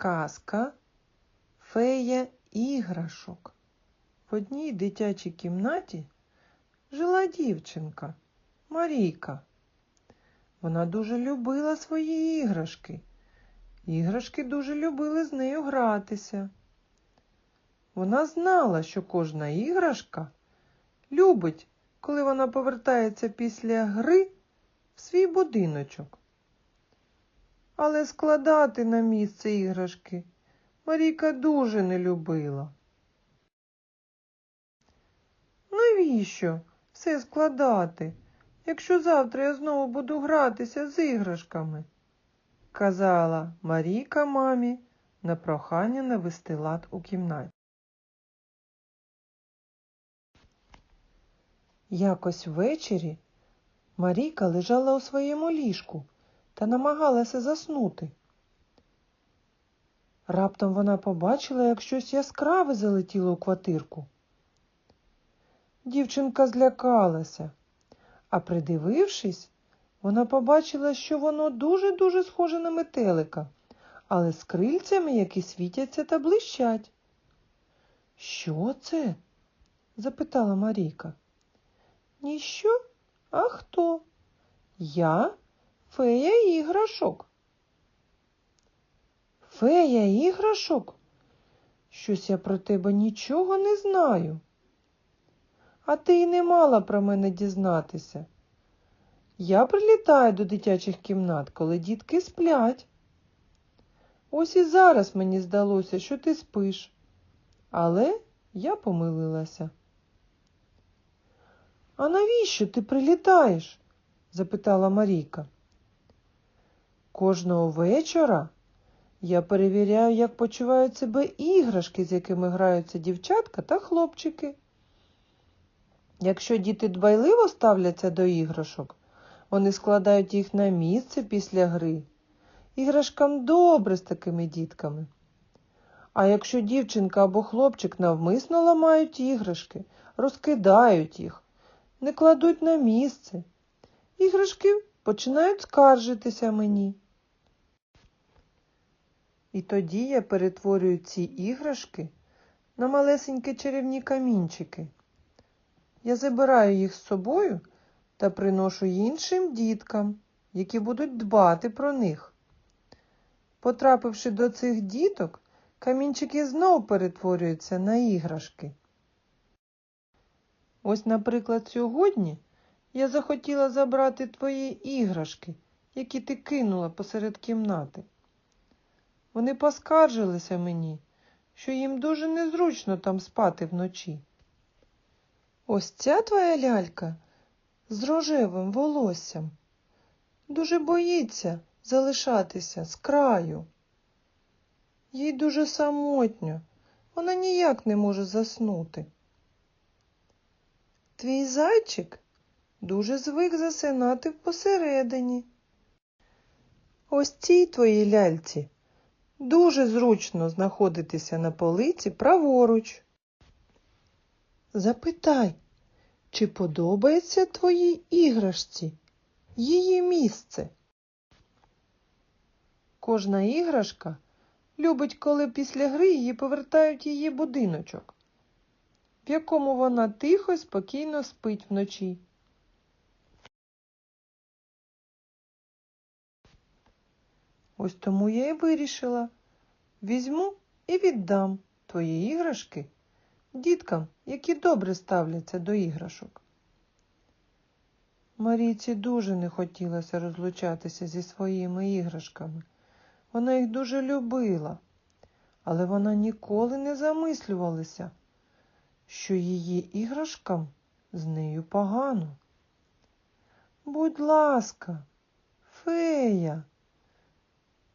Казка Фея іграшок. В одній дитячій кімнаті жила дівчинка Марійка. Вона дуже любила свої іграшки. Іграшки дуже любили з нею гратися. Вона знала, що кожна іграшка любить, коли вона повертається після гри в свій будиночок. Але складати на місце іграшки Марійка дуже не любила. Навіщо все складати, якщо завтра я знову буду гратися з іграшками? казала Марійка мамі на прохання навести лад у кімнаті. Якось ввечері Марійка лежала у своєму ліжку та намагалася заснути. Раптом вона побачила, як щось яскраве залетіло у квартирку. Дівчинка злякалася, а придивившись, вона побачила, що воно дуже-дуже схоже на метелика, але з крильцями, які світяться та блищать. Що це? запитала Марійка. Ніщо? А хто? Я фея іграшок. Фея іграшок? Щось я про тебе нічого не знаю. А ти й не мала про мене дізнатися. Я прилітаю до дитячих кімнат, коли дітки сплять. Ось і зараз мені здалося, що ти спиш. Але я помилилася. А навіщо ти прилітаєш? запитала Марійка. Кожного вечора я перевіряю, як почувають себе іграшки, з якими граються дівчатка та хлопчики. Якщо діти дбайливо ставляться до іграшок, вони складають їх на місце після гри. Іграшкам добре з такими дітками. А якщо дівчинка або хлопчик навмисно ламають іграшки, розкидають їх, не кладуть на місце, іграшки починають скаржитися мені. І тоді я перетворюю ці іграшки на малесенькі чарівні камінчики. Я забираю їх з собою та приношу іншим діткам, які будуть дбати про них. Потрапивши до цих діток, камінчики знов перетворюються на іграшки. Ось, наприклад, сьогодні я захотіла забрати твої іграшки, які ти кинула посеред кімнати. Вони поскаржилися мені, що їм дуже незручно там спати вночі. Ось ця твоя лялька з рожевим волоссям дуже боїться залишатися з краю. Їй дуже самотньо, вона ніяк не може заснути. Твій зайчик дуже звик засинати посередині. Ось цій твоїй ляльці дуже зручно знаходитися на полиці праворуч. Запитай, чи подобається твоїй іграшці її місце? Кожна іграшка любить, коли після гри її повертають її будиночок, в якому вона тихо спокійно спить вночі. Ось тому я і вирішила візьму і віддам твої іграшки діткам, які добре ставляться до іграшок. Марійці дуже не хотілося розлучатися зі своїми іграшками. Вона їх дуже любила, але вона ніколи не замислювалася, що її іграшкам з нею погано. Будь ласка, фея,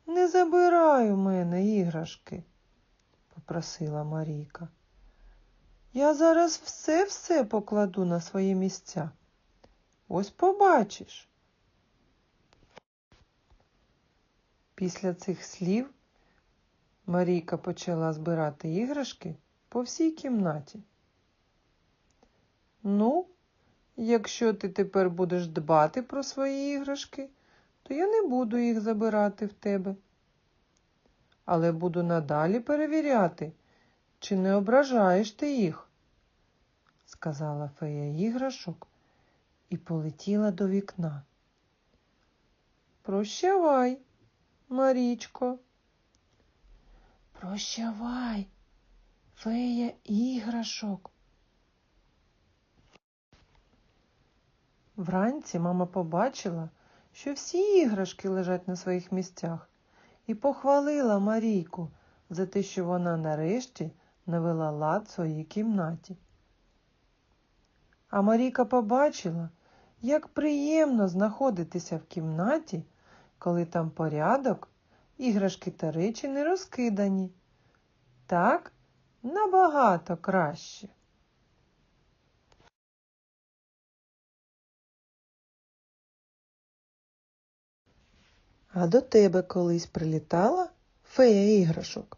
не забирай у мене іграшки, попросила Марійка. Я зараз все-все покладу на свої місця. Ось побачиш. Після цих слів Марійка почала збирати іграшки по всій кімнаті. Ну, якщо ти тепер будеш дбати про свої іграшки, то я не буду їх забирати в тебе. але буду надалі перевіряти, чи не ображаєш ти їх, сказала фея іграшок і полетіла до вікна. Прощавай, Марічко. Прощавай, фея іграшок. Вранці мама побачила, що всі іграшки лежать на своїх місцях, і похвалила Марійку за те, що вона нарешті навела лад в своїй кімнаті. А Марійка побачила, як приємно знаходитися в кімнаті, коли там порядок, іграшки та речі не розкидані. Так набагато краще. А до тебе колись прилітала фея іграшок?